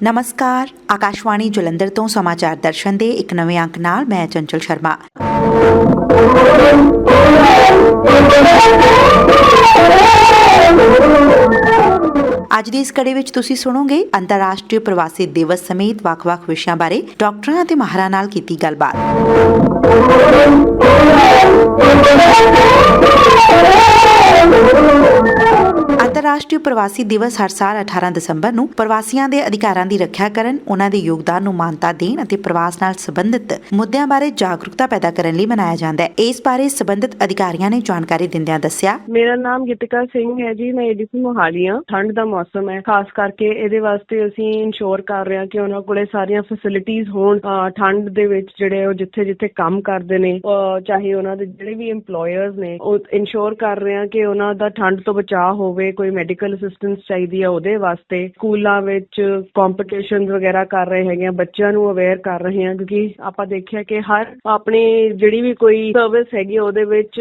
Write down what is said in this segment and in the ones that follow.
ਨਮਸਕਾਰ, ਆਕਾਸ਼ਵਾਣੀ ਜਲੰਧਰ ਤੋਂ ਸਮਾਚਾਰ ਦਰਸ਼ਨ ਦੇ ਇੱਕ ਨਵੇਂ ਅੰਕ ਨਾਲ ਮੈਂ ਚੰਚਲ ਸ਼ਰਮਾ। ਅੱਜ ਦੀ ਇਸ ਕੜੀ ਵਿੱਚ ਤੁਸੀਂ ਸੁਣੋਗੇ ਅੰਤਰਰਾਸ਼ਟਰੀ ਪ੍ਰਵਾਸੀ ਦਿਵਸ ਸਮੇਤ ਵੱਖ-ਵੱਖ ਵਿਸ਼ਿਆਂ ਬਾਰੇ ਡਾਕਟਰਾਂ ਅਤੇ ਮਾਹਰਾਂ ਨਾਲ ਕੀਤੀ ਗੱਲਬਾਤ। ਅੰਤਰਰਾਸ਼ਟਰੀ ਪ੍ਰਵਾਸੀ ਦਿਵਸ ਹਰ ਸਾਲ 18 ਦਸੰਬਰ ਨੂੰ ਪ੍ਰਵਾਸੀਆਂ ਦੇ ਅਧਿਕਾਰਾਂ ਦੀ ਰੱਖਿਆ ਕਰਨ, ਉਹਨਾਂ ਦੇ ਯੋਗਦਾਨ ਨੂੰ ਮਾਨਤਾ ਦੇਣ ਅਤੇ ਪ੍ਰਵਾਸ ਨਾਲ ਸੰਬੰਧਿਤ ਮੁੱਦਿਆਂ ਬਾਰੇ ਜਾਗਰੂਕਤਾ ਪੈਦਾ ਕਰਨ ਲਈ ਮਨਾਇਆ ਜਾਂਦਾ ਹੈ। ਇਸ ਬਾਰੇ ਸੰਬੰਧਿਤ ਅਧਿਕਾਰੀਆਂ ਨੇ ਜਾਣਕਾਰੀ ਦਿੰਦਿਆਂ ਦੱਸਿਆ। ਮੇਰਾ ਨਾਮ ਗਿਤਿਕਾ ਸਿੰਘ ਹੈ ਜੀ ਮੈਂ ਏਡੀਸੀ ਮੋਹਾਲੀ ਹਾਂ ਠੰਡ ਦਾ ਮੌਸਮ ਹੈ। ਖਾਸ ਕਰਕੇ ਇਹਦੇ ਵਾਸਤੇ ਅਸੀਂ ਇਨਸ਼ੋਰ ਕਰ ਰਹੇ ਹਾਂ ਕਿ ਉਹਨਾਂ ਕੋਲੇ ਸਾਰੀਆਂ ਫੈਸਿਲਿਟੀਆਂ ਹੋਣ। ਅਹ ਠੰਡ ਦੇ ਵਿੱਚ ਜਿਹੜੇ ਉਹ ਜਿੱਥੇ ਜਿੱਥੇ ਕੰਮ ਕਰਦੇ ਨੇ ਅਹ ਚਾਹੇ ਉਹਨਾਂ ਦੇ ਜਿਹੜੇ ਵੀ EMPLOYERS ਨੇ ਉਹ ਇਨਸ਼ੋਰ ਕਰ ਰਹੇ ਹਾਂ ਕਿ ਉਹਨਾਂ ਦਾ ਠੰਡ ਤੋਂ ਬਚਾਅ ਹੋਵੇ ਕੋਈ ਮੈਡੀਕਲ ਅਸਿਸਟੈਂਸ ਚਾਹੀਦੀ ਹੈ ਉਹਦੇ ਵਾਸਤੇ। ਸਕੂਲਾਂ ਵਿੱਚ ਕੰਪੀਟੀਸ਼ਨਸ ਵਗੈਰਾ ਕਰ ਰਹੇ ਹੈਗੇ ਆ, ਬੱਚਿਆਂ ਨੂੰ ਅਵੇਅਰ ਕਰ ਰਹੇ ਹਾਂ ਕਿਉਂਕਿ ਆਪਾਂ ਦੇਖਿਆ ਕਿ ਹਰ ਆਪਣੀ ਜਿਹੜੀ ਵੀ ਕੋਈ ਸਰਵਿਸ ਹੈਗੀ ਉਹਦੇ ਵਿੱਚ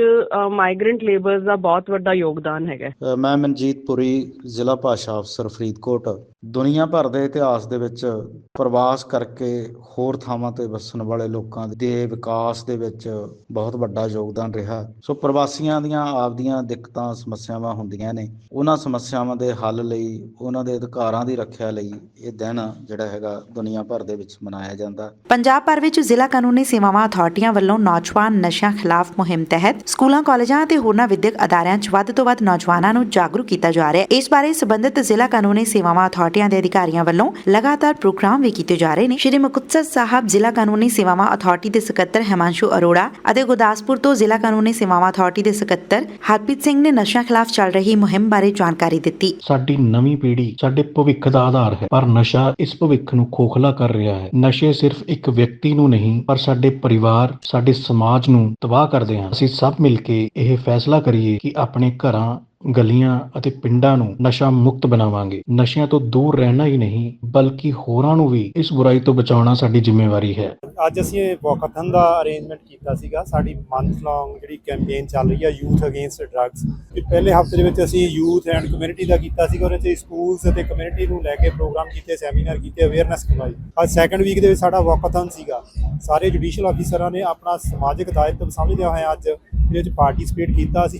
ਮਾਈਗ੍ਰੈਂਟ ਲੇਬਰਸ ਦਾ ਬਹੁਤ ਵੱਡਾ ਯੋਗਦਾਨ ਹੈਗਾ। ਮੈਂ ਮਨਜੀਤ ਪੁਰੀ, ਜ਼ਿਲ੍ਹਾ ਭਾਸ਼ਾ ਅਫਸਰ, ਫਰੀਦਕੋਟ। ਦੁਨੀਆ ਭਰ ਦੇ ਇਤਿਹਾਸ ਦੇ ਵਿੱਚ ਪ੍ਰਵਾਸ ਕਰਕੇ ਹੋਰ ਥਾਵਾਂ ਤੇ ਵਸਣ ਵਾਲੇ ਲੋਕਾਂ ਦੇ ਵਿਕਾਸ ਦੇ ਵਿੱਚ ਬਹੁਤ ਵੱਡਾ ਯੋਗਦਾਨ ਰਿਹਾ। ਸੋ ਪ੍ਰਵਾਸੀਆਂ ਦੀਆਂ ਆਪਦੀਆਂ ਦਿੱਕਤਾਂ, ਸਮੱਸਿਆਵਾਂ ਹੁੰਦੀਆਂ ਨੇ। ਉਹਨਾਂ ਸਮੱਸਿਆਵਾਂ ਦੇ ਹੱਲ ਲਈ, ਉਹਨਾਂ ਦੇ ਅਧਿਕਾਰਾਂ ਦੀ ਰੱਖਿਆ ਲਈ ਇਹ ਦਿਨ ਜਿਹੜਾ ਹੈਗਾ ਦੁਨੀਆ ਭਰ ਦੇ ਵਿੱਚ ਮਨਾਇਆ ਜਾਂਦਾ। ਪੰਜਾਬ ਭਰ ਵਿੱਚ ਜ਼ਿਲ੍ਹਾ ਕਾਨੂੰਨੀ ਸੇਵਾਵਾਂ ਅਥਾਰਟੀਆਂ ਵੱਲੋਂ ਨੌਜਵਾਨ ਨਸ਼ਿਆਂ ਖਿਲਾਫ ਮੁਹਿੰਮ ਤਹਿਤ ਸਕੂਲਾਂ, ਕਾਲਜਾਂ ਅਤੇ ਹੋਰਨਾਂ ਵਿਦਿਅਕ ਅਦਾਰਿਆਂ 'ਚ ਵੱਧ ਤੋਂ ਵੱਧ ਨੌਜਵਾਨਾਂ ਨੂੰ ਜਾਗਰੂਕ ਕੀਤਾ ਜਾ ਰਿਹਾ। ਹੈ ਇਸ ਬਾਰੇ ਸੰਬੰਧਿਤ ਜ਼ਿਲ੍ਹਾ ਕਾਨੂੰਨੀ ਸੇਵਾਵਾਂ ਅਥਾਰਟੀਆਂ ਦੇ ਅਧਿਕਾਰੀਆਂ ਵੱਲੋਂ ਲਗਾਤਾਰ ਪ੍ਰੋਗਰਾਮ ਵੀ ਕੀਤੇ ਜਾ ਰਹੇ ਨੇ। ਸ਼੍ਰੀ ਮੁਕਤਸਰ ਸਾਹਿਬ ਜ਼ਿਲ੍ਹਾ ਕਾਨੂੰਨੀ ਸੇਵਾਵਾਂ ਅਥਾਰਟੀ ਦੇ ਸਕੱਤਰ ਹਿਮਾਂਸ਼ੂ ਅਰੋੜਾ ਅਤੇ ਗੁਰਦਾਸਪੁਰ ਤੋਂ ਜ਼ਿਲ੍ਹਾ ਕਾਨੂੰਨੀ ਸੇਵਾਵਾਂ ਅਥਾਰਟੀ ਦੇ ਸਕੱਤਰ ਹਰਪ੍ਰੀਤ ਸਿੰਘ ਨੇ ਨਸ਼ਿਆਂ ਖਿਲਾਫ ਚੱਲ ਰਹੀ ਮੁਹਿੰਮ ਬਾਰੇ ਜਾਣਕਾਰੀ ਦਿੱਤੀ। ਸਾਡੀ ਨਵੀਂ ਪੀੜ੍ਹੀ ਸਾਡੇ ਭਵਿੱਖ ਦਾ ਆਧਾਰ ਹੈ, ਪਰ ਨਸ਼ਾ ਇਸ ਭਵਿੱਖ ਨੂੰ ਖੋਖਲਾ ਕਰ ਰਿਹਾ ਹੈ। ਨਸ਼ੇ ਸਿਰਫ ਇੱਕ ਵਿਅਕਤੀ ਨੂੰ ਨਹੀਂ, ਪਰ ਸਾਡੇ ਪਰਿਵਾਰ, ਸਾਡੇ ਸਮਾਜ ਨੂੰ ਤਬਾਹ ਕਰਦੇ ਹਨ। ਅਸੀਂ ਸਭ ਮਿਲ ਕੇ ਇਹ ਫੈਸਲਾ ਕਰੀਏ ਕਿ ਆਪਣੇ ਘਰਾਂ ਗਲੀਆਂ ਅਤੇ ਪਿੰਡਾਂ ਨੂੰ ਨਸ਼ਾ ਮੁਕਤ ਬਣਾਵਾਂਗੇ। ਨਸ਼ਿਆਂ ਤੋਂ ਦੂਰ ਰਹਿਣਾ ਹੀ ਨਹੀਂ, ਬਲਕਿ ਹੋਰਾਂ ਨੂੰ ਵੀ ਇਸ ਬੁਰਾਈ ਤੋਂ ਬਚਾਉਣਾ ਸਾਡੀ ਜ਼ਿੰਮੇਵਾਰੀ ਹੈ। ਅੱਜ ਅਸੀਂ ਇਹ ਵਾਕਾਥਨ ਦਾ ਅਰੇਂਜਮੈਂਟ ਕੀਤਾ ਸੀਗਾ। ਸਾਡੀ ਮੰਥ ਲੌਂਗ ਜਿਹੜੀ ਕੈਂਪੇਨ ਚੱਲ ਰਹੀ ਹੈ ਯੂਥ ਅਗੇਂਸਟ ਡਰੱਗਸ ਪਹਿਲੇ ਹਫ਼ਤੇ ਦੇ ਵਿੱਚ ਅਸੀਂ ਯੂਥ ਐਂਡ ਕਮਿਊਨਿਟੀ ਦਾ ਕੀਤਾ ਸੀਗਾ। ਉਹਦੇ ਵਿੱਚ ਸਕੂਲਸ ਅਤੇ ਕਮਿਊਨਿਟੀ ਨੂੰ ਲੈ ਕੇ ਪ੍ਰੋਗਰਾਮ ਕੀਤੇ ਸੈਮੀਨਾਰ ਕੀਤੇ ਅਵੇਅਰਨੈਸ ਕਰਵਾਈ। ਅੱਜ ਸੈਕੰਡ ਵੀਕ ਦੇ ਵਿੱਚ ਸਾਡਾ ਵਾਕਾਥਨ ਸੀਗਾ। ਸਾਰੇ ਜੁਡੀਸ਼ੀਅਲ ਆਫੀਸਰਾਂ ਨੇ ਆਪਣਾ ਸਮਾਜਿਕ ਦਾਇਤਵ ਸਮਝਦਿਆਂ ਹੋਇਆ ਅੱਜ ਇਹਦੇ ਵਿੱਚ ਪਾਰਟਿਸਿਪੇਟ ਕੀਤਾ। ਅਸੀਂ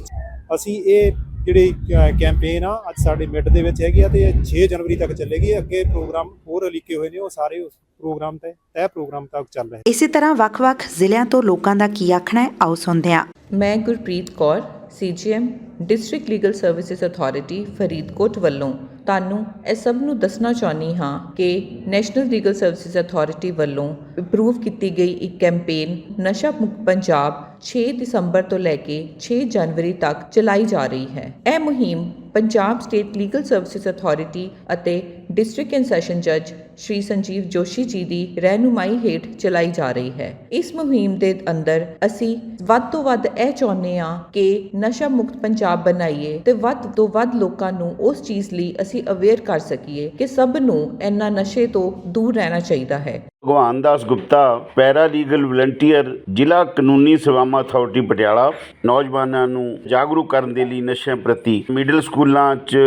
ਅਸੀਂ ਇਹ ਜਿਹੜੀ ਕੈਂਪੇਨ ਆ ਅੱਜ ਸਾਡੇ ਮਿਡ ਦੇ ਵਿੱਚ ਹੈਗੀ ਆ ਤੇ ਇਹ 6 ਜਨਵਰੀ ਤੱਕ ਚੱਲੇਗੀ। ਅੱਗੇ ਪ੍ਰੋਗਰਾਮ ਹੋਰ ਲਿਖੇ ਹੋਏ ਨੇ ਉਹ ਸਾਰੇ ਉਸ ਪ੍ਰੋਗਰਾਮ ਤੇ ਤੈਅ ਪ੍ਰੋਗਰਾਮ ਤੱਕ ਚੱਲ ਰਹੇ ਇਸੇ ਤਰ੍ਹਾਂ ਵੱਖ-ਵੱਖ ਜ਼ਿਲ੍ਹਿਆਂ ਤੋਂ ਲੋਕਾਂ ਦਾ ਕੀ ਆਖਣਾ ਹੈ ਆਓ ਸੁਣਦੇ ਹਾਂ। ਮੈਂ Gurpreet Kaur CJM district legal services authority Faridkot ਵੱਲੋਂ। ਤੁਹਾਨੂੰ ਇਹ ਸਭ ਨੂੰ ਦੱਸਣਾ ਚਾਹੁੰਦੀ ਹਾਂ ਕਿ ਨੈਸ਼ਨਲ ਲੀਗਲ ਸਰਵਿਸਿਜ਼ ਅਥਾਰਟੀ ਵੱਲੋਂ ਅਪਰੂਵ ਕੀਤੀ ਗਈ ਇੱਕ ਕੈਂਪੇਨ ਨਸ਼ਾ ਮੁਕਤ ਪੰਜਾਬ 6 ਦਸੰਬਰ ਤੋਂ ਲੈ ਕੇ 6 ਜਨਵਰੀ ਤੱਕ ਚਲਾਈ ਜਾ ਰਹੀ ਹੈ। ਇਹ ਮੁਹਿੰਮ Punjab state legal services authority ਅਤੇ ਡਿਸਟ੍ਰਿਕਟ ਐਂਡ ਸੈਸ਼ਨ ਜੱਜ ਸ਼੍ਰੀ ਸੰਜੀਵ ਜੋਸ਼ੀ ਜੀ ਦੀ ਰਹਿਨੁਮਾਈ ਹੇਠ ਚਲਾਈ ਜਾ ਰਹੀ ਹੈ। ਇਸ ਮੁਹਿੰਮ ਦੇ ਅੰਦਰ ਅਸੀਂ ਵੱਧ ਤੋਂ ਵੱਧ ਇਹ ਚਾਹੁੰਦੇ ਹਾਂ ਕਿ ਨਸ਼ਾ ਮੁਕਤ ਪੰਜਾਬ ਬਣਾਈਏ ਤੇ ਵੱਧ ਤੋਂ ਵੱਧ ਲੋਕਾਂ ਨੂੰ ਉਸ ਚੀਜ਼ ਲਈ ਅਸੀਂ ਅਵੇਅਰ ਕਰ ਸਕੀਏ ਕਿ ਸਭ ਨੂੰ ਇਹਨਾਂ ਨਸ਼ੇ ਤੋਂ ਦੂਰ ਰਹਿਣਾ ਚਾਹੀਦਾ ਹੈ। Bhagwan Das Gupta, para legal volunteer, ਜ਼ਿਲ੍ਹਾ ਕਾਨੂੰਨੀ ਸੇਵਾਵਾਂ ਅਥਾਰਟੀ ਪਟਿਆਲਾ, ਨੌਜਵਾਨਾਂ ਨੂੰ ਜਾਗਰੂਕ ਕਰਨ ਦੇ ਲਈ ਨਸ਼ਿਆਂ ਪ੍ਰਤੀ ਮਿਡਲ ਸਕੂਲਾਂ 'ਚ,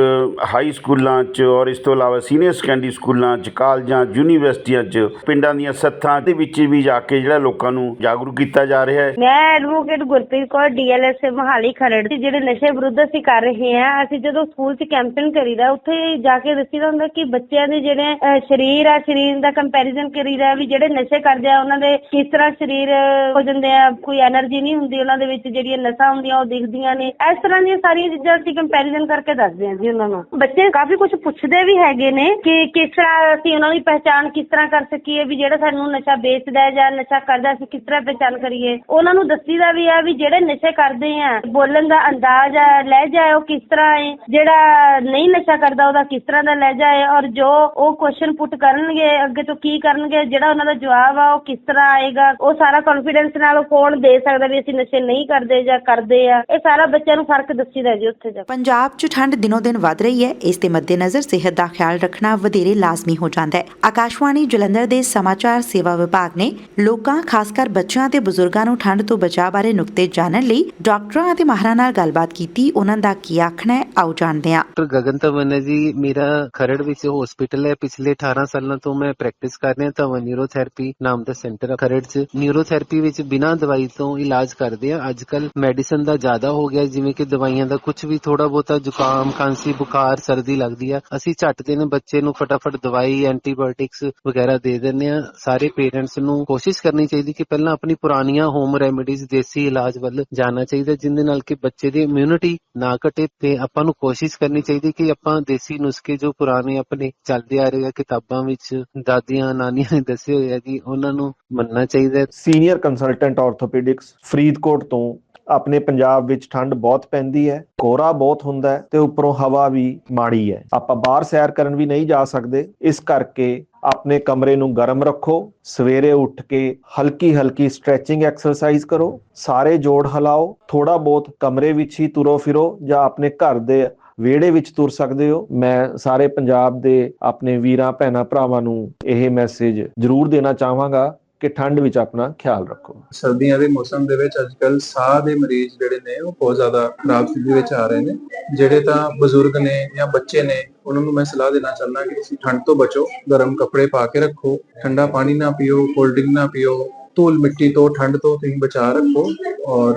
ਹਾਈ ਸਕੂਲਾਂ 'ਚ ਔਰ ਇਸ ਤੋਂ ਇਲਾਵਾ ਸੀਨੀਅਰ ਸੈਕੰਡਰੀ ਸਕੂਲਾਂ 'ਚ, ਕਾਲਜਾਂ, ਯੂਨੀਵਰਸਿਟੀਆਂ 'ਚ, ਪਿੰਡਾਂ ਦੀਆਂ ਸੱਥਾਂ ਦੇ ਵਿੱਚ ਵੀ ਜਾ ਕੇ ਜਿਹੜਾ ਲੋਕਾਂ ਨੂੰ ਜਾਗਰੂਕ ਕੀਤਾ ਜਾ ਰਿਹਾ ਹੈ। ਮੈਂ ਐਡਵੋਕੇਟ ਗੁਰਪ੍ਰੀਤ ਕੌਰ, ਡੀਐਲਐਸ ਮਹਾਲੀ ਖਰੜ ਦੀ, ਜਿਹੜੇ ਨਸ਼ੇ ਵਿਰੁੱਧ ਅਸੀਂ ਕਰ ਰਹੇ ਹਾਂ, ਅਸੀਂ ਜਦੋਂ ਸਕੂਲ 'ਚ ਕੈਂਪੇਨ ਕਰੀਦਾ, ਉੱਥੇ ਜਾ ਕੇ ਦੱਸੀਦਾ ਹੁੰਦਾ ਕਿ ਬੱਚਿਆਂ ਦੇ ਜਿਹੜੇ ਸਰੀਰ ਆ, ਸਰੀਰ ਦਾ ਕੰਪੈਰੀਜ਼ਨ ਕਰੀ ਚਾਹੀਦਾ ਵੀ ਜਿਹੜੇ ਨਸ਼ੇ ਕਰਦੇ ਆ, ਉਹਨਾਂ ਦੇ ਕਿਸ ਤਰ੍ਹਾਂ ਸਰੀਰ ਹੋ ਜਾਂਦੇ ਆ, ਕੋਈ એનર્ਜੀ ਨਹੀਂ ਹੁੰਦੀ ਉਹਨਾਂ ਦੇ ਵਿੱਚ, ਜਿਹੜੀਆਂ ਨਸਾਂ ਹੁੰਦੀਆਂ, ਉਹ ਦਿਖਦੀਆਂ ਨੇ। ਇਸ ਤਰ੍ਹਾਂ ਦੀਆਂ ਸਾਰੀਆਂ ਚੀਜ਼ਾਂ ਅਸੀਂ ਕੰਪੈਰੀਜ਼ਨ ਕਰਕੇ ਦੱਸਦੇ ਹਾਂ ਜੀ ਉਹਨਾਂ ਨੂੰ। ਬੱਚੇ ਕਾਫੀ ਕੁਝ ਪੁੱਛਦੇ ਵੀ ਹੈਗੇ ਨੇ ਕਿ ਕਿਸ ਤਰ੍ਹਾਂ ਅਸੀਂ ਉਹਨਾਂ ਦੀ ਪਹਿਚਾਣ ਕਿਸ ਤਰ੍ਹਾਂ ਕਰ ਸਕੀਏ, ਵੀ ਜਿਹੜਾ ਸਾਨੂੰ ਨਸ਼ਾ ਵੇਚਦਾ ਹੈ ਜਾਂ ਨਸ਼ਾ ਕਰਦਾ ਅਸੀਂ ਕਿਸ ਤਰ੍ਹਾਂ ਪਹਿਚਾਣ ਕਰੀਏ। ਉਹਨਾਂ ਨੂੰ ਦੱਸੀਦਾ ਵੀ ਆ ਵੀ ਜਿਹੜੇ ਨਸ਼ੇ ਕਰਦੇ ਆ, ਬੋਲਣ ਦਾ ਅੰਦਾਜ਼ ਆ ਲੈ ਹੈ ਉਹ ਕਿਸ ਤਰ੍ਹਾਂ ਹੈ ਜਿਹੜਾ ਨਹੀਂ ਨਸ਼ਾ ਕਰਦਾ, ਉਹਦਾ ਕਿਸ ਤਰ੍ਹਾਂ ਦਾ ਲਹਿਜਾ ਜਾਏ ਔਰ ਜੋ ਉਹ ਕੁਐਸਚਨ ਪੁੱਟ ਕਰਨਗੇ, ਅੱਗੇ ਤੋਂ ਕੀ ਕਰਨਗੇ ਜਿਹੜਾ ਉਹਨਾਂ ਦਾ ਜਵਾਬ ਆ ਉਹ ਕਿਸ ਤਰ੍ਹਾਂ ਆਏਗਾ? ਉਹ ਸਾਰਾ ਕੌਨਫੀਡੈਂਸ ਨਾਲ ਉਹ ਕੌਣ ਦੇ ਸਕਦਾ ਵੀ ਅਸੀਂ ਨਸ਼ੇ ਨਹੀਂ ਕਰਦੇ ਜਾਂ ਕਰਦੇ ਆ। ਇਹ ਸਾਰਾ ਬੱਚਿਆਂ ਨੂੰ ਫ਼ਰਕ ਦੱਸੀਦਾ ਜੀ ਉੱਥੇ ਜਾ। ਪੰਜਾਬ 'ਚ ਠੰਡ ਦਿਨੋ ਦਿਨ ਵੱਧ ਰਹੀ ਹੈ। ਇਸ ਦੇ ਮੱਦੇਨਜ਼ਰ ਸਿਹਤ ਦਾ ਖਿਆਲ ਰੱਖਣਾ ਵਧੇਰੇ ਲਾਜ਼ਮੀ ਹੋ ਜਾਂਦਾ ਹੈ। ਆਕਾਸ਼ਵਾਣੀ ਜਲੰਧਰ ਦੇ ਸਮਾਚਾਰ ਸੇਵਾ ਵਿਭਾਗ ਨੇ ਲੋਕਾਂ ਖਾਸ ਕਰ ਬੱਚਿਆਂ ਤੇ ਬਜ਼ੁਰਗਾਂ ਨੂੰ ਠੰਡ ਤੋਂ ਬਚਾਅ ਬਾਰੇ ਨੁਕਤੇ ਜਾਣਨ ਲਈ ਡਾਕਟਰਾਂ ਅਤੇ ਮਾਹਰਾਂ ਨਾਲ ਗੱਲਬਾਤ ਕੀਤੀ। ਉਹਨਾਂ ਦਾ ਕੀ ਆਖਣਾ ਹੈ? ਆਓ ਜਾਣਦੇ ਹਾਂ। ਡਾਕਟਰ ਗਗਨ ਧਵਨ ਹੈ ਜੀ। ਮੇਰਾ ਖਰੜ ਵਿੱਚ ਹਸਪੀਟਲ ਹੈ। ਪਿਛਲੇ 18 ਸਾਲਾਂ ਤੋਂ ਮੈਂ ਪ੍ਰੈਕਟਿਸ ਕਰ ਰਿਹਾ। ਧਵਨ ਨਿਊਰੋਥੈਰੇਪੀ ਨਾਮ ਦਾ ਸੈਂਟਰ ਖਰੜ 'ਚ। ਨਿਊਰੋਥੈਰੇਪੀ ਵਿੱਚ ਬਿਨਾਂ ਦਵਾਈ ਤੋਂ ਇਲਾਜ ਕਰਦੇ ਆ। ਅੱਜ ਕੱਲ ਮੈਡੀਸਨ ਦਾ ਜ਼ਿਆਦਾ ਹੋ ਗਿਆ, ਜਿਵੇਂ ਕਿ ਦਵਾਈਆਂ ਦਾ ਕੁਝ ਵੀ ਥੋੜਾ ਬਹੁਤਾ ਜ਼ੁਕਾਮ, ਖਾਂਸੀ, ਬੁਖਾਰ, ਸਰਦੀ ਲੱਗਦੀ ਆ। ਅਸੀਂ ਝੱਟ ਦੇ ਨੇ ਬੱਚੇ ਨੂੰ ਫਟਾਫਟ ਦਵਾਈ ਐਂਟੀਬਾਇਓਟਿਕਸ ਵਗੈਰਾ ਦੇ ਦਿੰਦੇ ਆ। ਸਾਰੇ ਪੇਰੈਂਟਸ ਨੂੰ ਕੋਸ਼ਿਸ਼ ਕਰਨੀ ਚਾਹੀਦੀ ਕਿ ਪਹਿਲਾਂ ਆਪਣੀ ਪੁਰਾਣੀਆਂ ਹੋਮ ਰੈਮੇਡੀਜ਼ ਦੇਸੀ ਇਲਾਜ ਵੱਲ ਜਾਣਾ ਚਾਹੀਦਾ, ਜਿੰਦੇ ਨਾਲ ਕਿ ਬੱਚੇ ਦੀ ਇਮਿਊਨਿਟੀ ਨਾ ਘਟੇ। ਤੇ ਆਪਾਂ ਨੂੰ ਕੋਸ਼ਿਸ਼ ਕਰਨੀ ਚਾਹੀਦੀ ਕਿ ਆਪਾਂ ਦੇਸੀ ਨੁਸਖੇ ਜੋ ਪੁਰਾਣੇ ਆਪਣੇ ਚੱਲਦੇ ਆ ਰਹੇ ਆ, ਕਿਤਾਬਾਂ ਵਿੱਚ ਦਾਦੀਆਂ, ਨਾਨੀਆਂ ਦੱਸੇ ਹੋਏ ਆ ਜੀ ਉਹਨਾਂ ਨੂੰ ਮੰਨਣਾ ਚਾਹੀਦਾ ਸੀਨੀਅਰ ਕੰਸਲਟੈਂਟ ਆਰਥੋਪੈਡਿਕਸ ਫਰੀਦਕੋਟ ਤੋਂ ਆਪਣੇ ਪੰਜਾਬ ਵਿੱਚ ਠੰਡ ਬਹੁਤ ਪੈਂਦੀ ਹੈ, ਕੋਹਰਾ ਬਹੁਤ ਹੁੰਦਾ ਹੈ ਤੇ ਉੱਪਰੋਂ ਹਵਾ ਵੀ ਮਾੜੀ ਹੈ। ਆਪਾਂ ਬਾਹਰ ਸੈਰ ਕਰਨ ਵੀ ਨਹੀਂ ਜਾ ਸਕਦੇ, ਇਸ ਕਰਕੇ ਆਪਣੇ ਕਮਰੇ ਨੂੰ ਗਰਮ ਰੱਖੋ, ਸਵੇਰੇ ਉੱਠ ਕੇ ਹਲਕੀ ਹਲਕੀ ਸਟ੍ਰੈਚਿੰਗ ਐਕਸਰਸਾਈਜ਼ ਕਰੋ, ਸਾਰੇ ਜੋੜ ਹਿਲਾਓ ਥੋੜਾ ਬਹੁਤ ਕਮਰੇ ਵਿੱਚ ਹੀ ਤੁਰੋ ਫਿਰੋ ਜਾਂ ਆਪਣੇ ਘਰ ਦੇ ਵਿਹੜੇ ਵਿੱਚ ਤੁਰ ਸਕਦੇ ਹੋ। ਮੈਂ ਸਾਰੇ ਪੰਜਾਬ ਦੇ ਆਪਣੇ ਵੀਰਾਂ, ਭੈਣਾਂ, ਭਰਾਵਾਂ ਨੂੰ ਇਹ ਮੈਸੇਜ ਜ਼ਰੂਰ ਦੇਣਾ ਚਾਹਾਂਗਾ ਕਿ ਠੰਡ ਵਿੱਚ ਆਪਣਾ ਖਿਆਲ ਰੱਖੋ। ਸਰਦੀਆਂ ਦੇ ਮੌਸਮ ਦੇ ਵਿੱਚ ਅੱਜ ਅੱਜਕੱਲ ਸਾਹ ਦੇ ਮਰੀਜ਼ ਜਿਹੜੇ ਨੇ, ਉਹ ਬਹੁਤ ਜ਼ਿਆਦਾ ਖਰਾਬ ਸਥਿਤੀ ਵਿੱਚ ਆ ਰਹੇ ਨੇ। ਜਿਹੜੇ ਤਾਂ ਬਜ਼ੁਰਗ ਨੇ ਜਾਂ ਬੱਚੇ ਨੇ, ਉਹਨਾਂ ਨੂੰ ਮੈਂ ਸਲਾਹ ਦੇਣਾ ਚਾਹੁੰਦਾ ਕਿ ਤੁਸੀਂ ਠੰਡ ਤੋਂ ਬਚੋ, ਗਰਮ ਕੱਪੜੇ ਪਾ ਕੇ ਰੱਖੋ, ਠੰਡਾ ਪਾਣੀ ਨਾ ਪੀਓ ਕੋਲਡ ਡਰਿੰਕ ਨਾ ਪੀਓ ਧੂਲ ਮਿੱਟੀ ਤੋਂ ਠੰਡ ਤੋਂ ਤੁਸੀਂ ਬਚਾ ਰੱਖੋ ਔਰ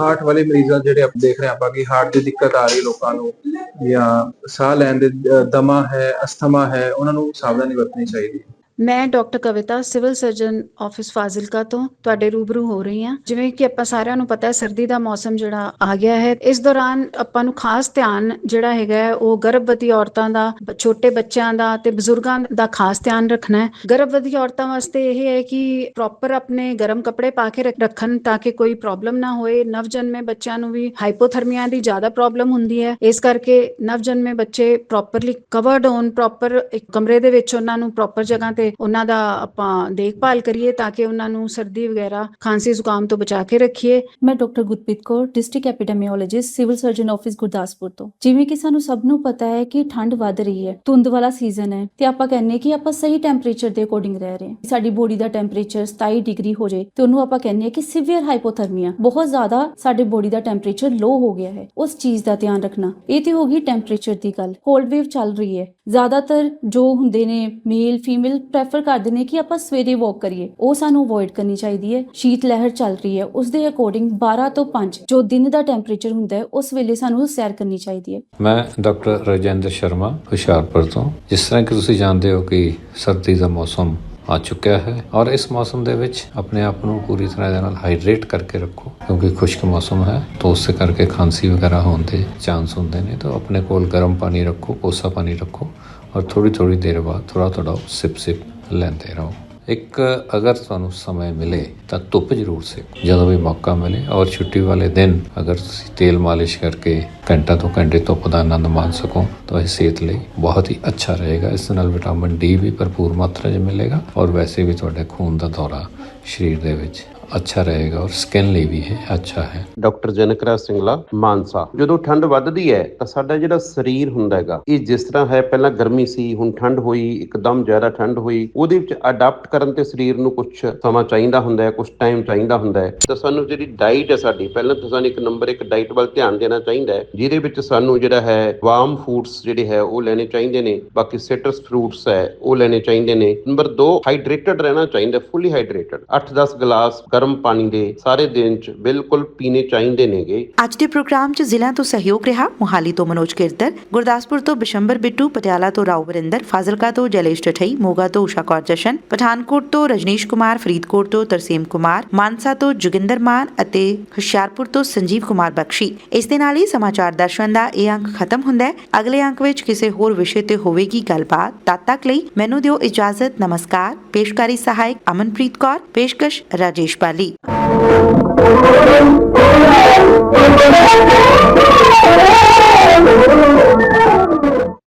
ਹਾਰਟ ਵਾਲੇ ਮਰੀਜ਼ਾਂ ਜਿਹੜੇ ਆਪ ਦੇਖ ਰਹੇ ਆਪਾਂ ਕਿ ਹਾਰਟ ਦੀ ਦਿੱਕਤ ਆ ਰਹੀ ਲੋਕਾਂ ਨੂੰ ਜਾਂ ਸਾਹ ਲੈਣ ਦੇ ਅ, ਦਮਾ ਹੈ ਅਸਥਮਾ ਹੈ ਉਹਨਾਂ ਨੂੰ ਸਾਵਧਾਨੀ ਵਰਤਣੀ ਚਾਹੀਦੀ ਹੈ। ਮੈਂ doctor Kavita civil surgeon office Fazilka ਤੋਂ ਤੁਹਾਡੇ ਰੂਬਰੂ ਹੋ ਰਹੀ ਹਾਂ। ਜਿਵੇਂ ਕਿ ਆਪਾਂ ਸਾਰਿਆਂ ਨੂੰ ਪਤਾ ਹੈ ਸਰਦੀ ਦਾ ਮੌਸਮ ਜਿਹੜਾ ਆ ਗਿਆ ਹੈ। ਇਸ ਦੌਰਾਨ ਆਪਾਂ ਨੂੰ ਖਾਸ ਧਿਆਨ ਜਿਹੜਾ ਹੈਗਾ ਹੈ, ਉਹ ਗਰਭਵਤੀ ਔਰਤਾਂ ਦਾ ਛੋਟੇ ਬੱਚਿਆਂ ਦਾ ਤੇ ਬਜ਼ੁਰਗਾਂ ਦਾ ਖਾਸ ਧਿਆਨ ਰੱਖਣਾ ਹੈ। ਗਰਭਵਤੀ ਔਰਤਾਂ ਵਾਸਤੇ ਇਹ ਹੈ ਕਿ ਪ੍ਰੋਪਰ ਆਪਣੇ ਗਰਮ ਕੱਪੜੇ ਪਾ ਕੇ ਰੱਖ- ਰੱਖਣ ਤਾਂ ਕਿ ਕੋਈ ਪ੍ਰੋਬਲਮ ਨਾ ਹੋਏ। ਨਵਜਨਮੇ ਬੱਚਿਆਂ ਨੂੰ ਵੀ ਹਾਈਪੋਥਰਮੀਆ ਦੀ ਜ਼ਿਆਦਾ ਪ੍ਰੋਬਲਮ ਹੁੰਦੀ ਹੈ। ਇਸ ਕਰਕੇ ਨਵਜਨਮੇ ਬੱਚੇ ਪ੍ਰੋਪਰਲੀ ਕਵਰਡ ਹੋਣ ਪ੍ਰੋਪਰ ਇੱਕ ਕਮਰੇ ਦੇ ਵਿੱਚ ਉਹਨਾਂ ਨੂੰ ਪ੍ਰੋਪਰ ਜਗ੍ਹਾ ਤੇ ਉਹਨਾਂ ਦਾ ਆਪਾਂ ਦੇਖਭਾਲ ਕਰੀਏ ਤਾਂ ਕਿ ਉਹਨਾਂ ਨੂੰ ਸਰਦੀ ਵਗੈਰਾ, ਖਾਂਸੀ ਜ਼ੁਕਾਮ ਤੋਂ ਬਚਾ ਕੇ ਰੱਖੀਏ। ਮੈਂ doctor Gurpreet Kaur, district epidemiologist, civil surgeon office Gurdaspur ਤੋਂ। ਜਿਵੇਂ ਕਿ ਸਾਨੂੰ ਸਭ ਨੂੰ ਪਤਾ ਹੈ ਕਿ ਠੰਡ ਵੱਧ ਰਹੀ ਹੈ, ਧੁੰਦ ਵਾਲਾ ਸੀਜ਼ਨ ਹੈ ਤੇ ਆਪਾਂ ਕਹਿੰਨੇ ਕਿ ਆਪਾਂ ਸਹੀ ਟੈਂਪਰੇਚਰ ਦੇ ਅਕੋਰਡਿੰਗ ਰਹਿ ਰਹੇ ਹਾਂ। ਸਾਡੀ ਬੋਡੀ ਦਾ ਟੈਂਪਰੇਚਰ 27 ਡਿਗਰੀ ਹੋ ਜਾਏ ਤੇ ਉਹਨੂੰ ਆਪਾਂ ਕਹਿੰਨੇ ਕਿ ਸਿਵੀਅਰ ਹਾਈਪੋਥਰਮੀਆ ਬਹੁਤ ਜ਼ਿਆਦਾ ਸਾਡੇ ਬੋਡੀ ਦਾ ਟੈਂਪਰੇਚਰ ਲੋ ਹੋ ਗਿਆ ਹੈ। ਉਸ ਚੀਜ਼ ਦਾ ਧਿਆਨ ਰੱਖਣਾ। ਇਹ ਤੇ ਹੋ ਗਈ ਟੈਂਪਰੇਚਰ ਦੀ ਗੱਲ। ਕੋਲਡ ਵੇਵ ਚੱਲ ਰਹੀ ਹੈ। ਜ਼ਿਆਦਾਤਰ ਜੋ ਹੁੰਦੇ ਨੇ ਮੇਲ ਫੀਮੇਲ ਪ੍ਰੈਫਰ ਕਰਦੇ ਨੇ ਕਿ ਆਪਾਂ ਸਵੇਰੇ ਵਾਕ ਕਰੀਏ। ਉਹ ਸਾਨੂੰ ਅਵੋਇਡ ਕਰਨੀ ਚਾਹੀਦੀ ਹੈ। ਸ਼ੀਤ ਲਹਿਰ ਚੱਲ ਰਹੀ ਹੈ। ਉਸ ਦੇ ਅਕੋਰਡਿੰਗ 12 ਤੋਂ 5 ਜੋ ਦਿਨ ਦਾ ਟੈਂਪਰੇਚਰ ਹੁੰਦਾ ਹੈ, ਉਸ ਵੇਲੇ ਸਾਨੂੰ ਸੈਰ ਕਰਨੀ ਚਾਹੀਦੀ ਹੈ। ਮੈਂ ਡਾਕਟਰ ਰਜਿੰਦਰ ਸ਼ਰਮਾ, ਹੁਸ਼ਿਆਰਪੁਰ ਤੋਂ। ਜਿਸ ਤਰ੍ਹਾਂ ਕਿ ਤੁਸੀਂ ਜਾਣਦੇ ਹੋ ਕਿ ਸਰਦੀ ਦਾ ਮੌਸਮ ਆ ਚੁੱਕਿਆ ਹੈ ਔਰ ਇਸ ਮੌਸਮ ਦੇ ਵਿੱਚ ਆਪਣੇ ਆਪ ਨੂੰ ਪੂਰੀ ਤਰ੍ਹਾਂ ਦੇ ਨਾਲ ਹਾਈਡਰੇਟ ਕਰਕੇ ਰੱਖੋ, ਕਿਉਂਕਿ ਖੁਸ਼ਕ ਮੌਸਮ ਹੈ। ਤਾਂ ਉਸ ਕਰਕੇ ਖਾਂਸੀ ਵਗੈਰਾ ਹੋਣ ਦੇ ਚਾਂਸ ਹੁੰਦੇ ਨੇ। ਤਾਂ ਆਪਣੇ ਕੋਲ ਗਰਮ ਪਾਣੀ ਰੱਖੋ ਕੋਸਾ ਪਾਣੀ ਰੱਖੋ। ਔਰ ਥੋੜੀ ਥੋੜੀ ਦੇਰ ਬਾਅਦ ਥੋੜਾ ਥੋੜਾ ਸਿਪ ਸਿਪ ਲੈਂਦੇ ਰਹੋ। ਇੱਕ ਅਗਰ ਤੁਹਾਨੂੰ ਸਮੇਂ ਮਿਲੇ ਤਾਂ ਧੁੱਪ ਜ਼ਰੂਰ ਸੇਕੋ। ਜਦੋਂ ਵੀ ਮੌਕਾ ਮਿਲੇ ਔਰ ਛੁੱਟੀ ਵਾਲੇ ਦਿਨ ਅਗਰ ਤੁਸੀਂ ਤੇਲ ਮਾਲਿਸ਼ ਕਰਕੇ ਘੰਟਾ ਤੋਂ ਘੰਟੇ ਧੁੱਪ ਦਾ ਆਨੰਦ ਮਾਣ ਸਕੋ ਤਾਂ ਇਹ ਸਿਹਤ ਲਈ ਬਹੁਤ ਹੀ ਅੱਛਾ ਰਹੇਗਾ ਇਸ ਨਾਲ ਵਿਟਾਮਿਨ ਡੀ ਵੀ ਭਰਪੂਰ ਮਾਤਰਾ 'ਚ ਮਿਲੇਗਾ ਔਰ ਵੈਸੇ ਵੀ ਤੁਹਾਡੇ ਖੂਨ ਦਾ ਦੌਰਾ ਸਰੀਰ ਦੇ ਵਿੱਚ ਅੱਛਾ ਰਹੇਗਾ ਔਰ ਸਕਿਨ ਲਈ ਵੀ ਇਹ ਅੱਛਾ ਹੈ ਡਾਕਟਰ ਜਨਕਰਾ ਸਿੰਗਲਾ ਮਾਨਸਾ ਜਦੋਂ ਠੰਡ ਵੱਧਦੀ ਹੈ ਤਾਂ ਸਾਡਾ ਜਿਹੜਾ ਸਰੀਰ ਹੁੰਦਾ ਹੈਗਾ ਇਹ ਜਿਸ ਤਰ੍ਹਾਂ ਹੈ ਪਹਿਲਾਂ ਗਰਮੀ ਸੀ ਹੁਣ ਠੰਡ ਹੋਈ ਇੱਕਦਮ ਜ਼ਿਆਦਾ ਠੰਡ ਹੋਈ ਉਹਦੇ ਵਿੱਚ ਅਡਾਪਟ ਕਰਨ ਤੇ ਸਰੀਰ ਨੂੰ ਕੁਝ ਸਮਾਂ ਚਾਹੀਦਾ ਹੁੰਦਾ ਹੈ ਕੁਝ ਟਾਈਮ ਚਾਹੀਦਾ ਹੁੰਦਾ ਹੈ ਤਾਂ ਸਾਨੂੰ ਜਿਹੜੀ ਡਾਈਟ ਹੈ ਸਾਡੀ ਪਹਿਲਾਂ ਤਾਂ ਸਾਨੂੰ ਇੱਕ ਨੰਬਰ ਇੱਕ ਡਾਈਟ ਵੱਲ ਧਿਆਨ ਦੇਣਾ ਚਾਹੀਦਾ ਹੈ ਜਿਹਦੇ ਵਿੱਚ ਸਾਨੂੰ ਜਿਹੜਾ ਹੈ ਵਾਰਮ ਫੂਡਸ ਜਿਹੜੇ ਹੈ ਉਹ ਲੈਣੇ ਚਾਹੀਦੇ ਨੇ। ਬਾਕੀ ਸਿਟਰਸ ਫਰੂਟਸ ਹੈ, ਉਹ ਲੈਣੇ ਚਾਹੀਦੇ ਨੇ। ਨੰਬਰ 2 ਹਾਈਡਰੇਟਡ ਰਹਿਣਾ ਚਾਹੀਦਾ ਫੁੱਲੀ ਹਾਈਡਰੇਟਡ 8-10 ਗਲਾਸ ਗਰਮ ਪਾਣੀ ਦੇ ਸਾਰੇ ਦਿਨ ਚ ਬਿਲਕੁਲ ਪੀਣੇ ਚਾਹੀਦੇ ਨੇਗੇ। ਅੱਜ ਦੇ ਪ੍ਰੋਗਰਾਮ 'ਚ ਜ਼ਿਲ੍ਹਿਆਂ ਤੋਂ ਸਹਿਯੋਗ ਰਿਹਾ, ਮੁਹਾਲੀ ਤੋਂ ਮਨੋਜ ਕਿਰਦਰ ਗੁਰਦਾਸਪੁਰ ਤੋਂ ਬਿਸ਼ੰਬਰ ਬਿੱਟੂ, ਪਟਿਆਲਾ ਤੋਂ ਰਾਓ ਵਰਿੰਦਰ, ਫਾਜ਼ਿਲਕਾ ਤੋਂ ਜੈਲੇਸ਼ ਠਠਈ ਮੋਗਾ ਤੋਂ ਉਸ਼ਾ ਕੌਰ ਜਸ਼ਨ, ਪਠਾਨਕੋਟ ਤੋਂ ਰਜਨੀਸ਼ ਕੁਮਾਰ, ਫਰੀਦਕੋਟ ਤੋਂ ਤਰਸੀਮ ਕੁਮਾਰ, ਮਾਨਸਾ ਤੋਂ ਜੋਗਿੰਦਰ ਮਾਨ ਅਤੇ ਹੁਸ਼ਿਆਰਪੁਰ ਤੋਂ ਸੰਜੀਵ ਕੁਮਾਰ ਬਖਸ਼ੀ। ਇਸ ਦੇ ਨਾਲ ਹੀ ਸਮਾਚਾਰ ਦਰਸ਼ਨ ਦਾ ਇਹ ਅੰਕ ਖਤਮ ਹੁੰਦਾ ਹੈ। ਅਗਲੇ ਅੰਕ ਵਿੱਚ ਕਿਸੇ ਹੋਰ ਵਿਸ਼ੇ ਤੇ ਹੋਵੇਗੀ ਗੱਲਬਾਤ ਤਦ ਤੱਕ ਲਈ ਮੈਨੂੰ ਦਿਓ ਇਜਾਜ਼ਤ ਨਮਸਕਾਰ ਪੇਸ਼ਕਾਰੀ ਸਹਾਇਕ ਅਮਨਪ੍ਰੀਤ ਕੌਰ ਪੇਸ਼ਕਸ਼ ਰਾਜੇਸ਼ ਬਾਲੀ